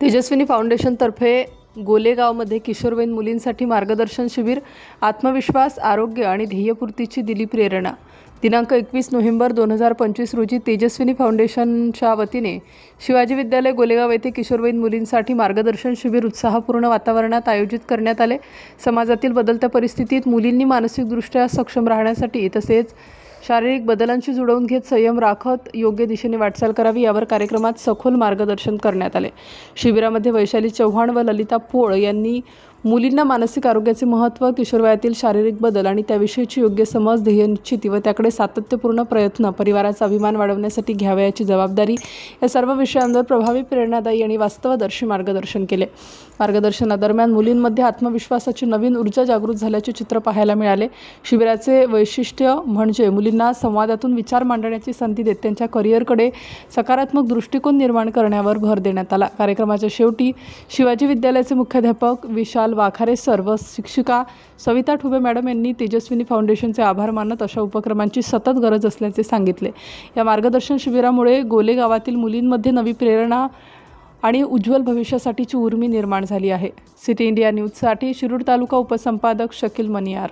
तेजस्विनी फाउंडेशनतर्फे गोलेगावमध्ये किशोरवयीन मुलींसाठी मार्गदर्शन शिबिर आत्मविश्वास आरोग्य आणि ध्येयपूर्तीची दिली प्रेरणा. दिनांक एकवीस नोव्हेंबर दोन हजार पंचवीस रोजी तेजस्विनी फाउंडेशनच्या वतीने शिवाजी विद्यालय गोलेगाव येथे किशोरवयीन मुलींसाठी मार्गदर्शन शिबिर उत्साहपूर्ण वातावरणात आयोजित करण्यात आले. समाजातील बदलत्या परिस्थितीत मुलींनी मानसिकदृष्ट्या सक्षम राहण्यासाठी तसेच शारीरिक बदलांशी जुळवून घेत संयम राखत योग्य दिशेने वाटचाल करावी यावर कार्यक्रमात सखोल मार्गदर्शन करण्यात आले. शिबिरामध्ये वैशाली चव्हाण व ललिता पोळ यांनी मुलींना मानसिक आरोग्याचे महत्त्व किशोरवयातील शारीरिक बदल आणि त्याविषयीची योग्य समज ध्येय निश्चिती व त्याकडे सातत्यपूर्ण प्रयत्न परिवाराचा अभिमान वाढवण्यासाठी घ्यावयाची जबाबदारी या सर्व विषयांवर प्रभावी प्रेरणादायी आणि वास्तवदर्शी मार्गदर्शन केले. मार्गदर्शनादरम्यान मुलींमध्ये आत्मविश्वासाची नवीन ऊर्जा जागृत झाल्याचे चित्र पाहायला मिळाले. शिबिराचे वैशिष्ट्य म्हणजे मुलींना संवादातून विचार मांडण्याची संधी देत त्यांच्या करिअरकडे सकारात्मक दृष्टिकोन निर्माण करण्यावर भर देण्यात आला. कार्यक्रमाच्या शेवटी शिवाजी विद्यालयाचे मुख्याध्यापक विशाल वाखारे सर्व शिक्षिका सविता ठुबे मॅडम यांनी तेजस्विनी फाउंडेशनचे आभार मानत अशा उपक्रमांची सतत गरज असल्याचे सांगितले. या मार्गदर्शन शिबिरामुळे गोले गावातील मुलींमध्ये नवी प्रेरणा आणि उज्ज्वल भविष्यासाठीची उर्मी निर्माण झाली आहे. सिटी इंडिया न्यूजसाठी शिरूर तालुका उपसंपादक शकील मनियार.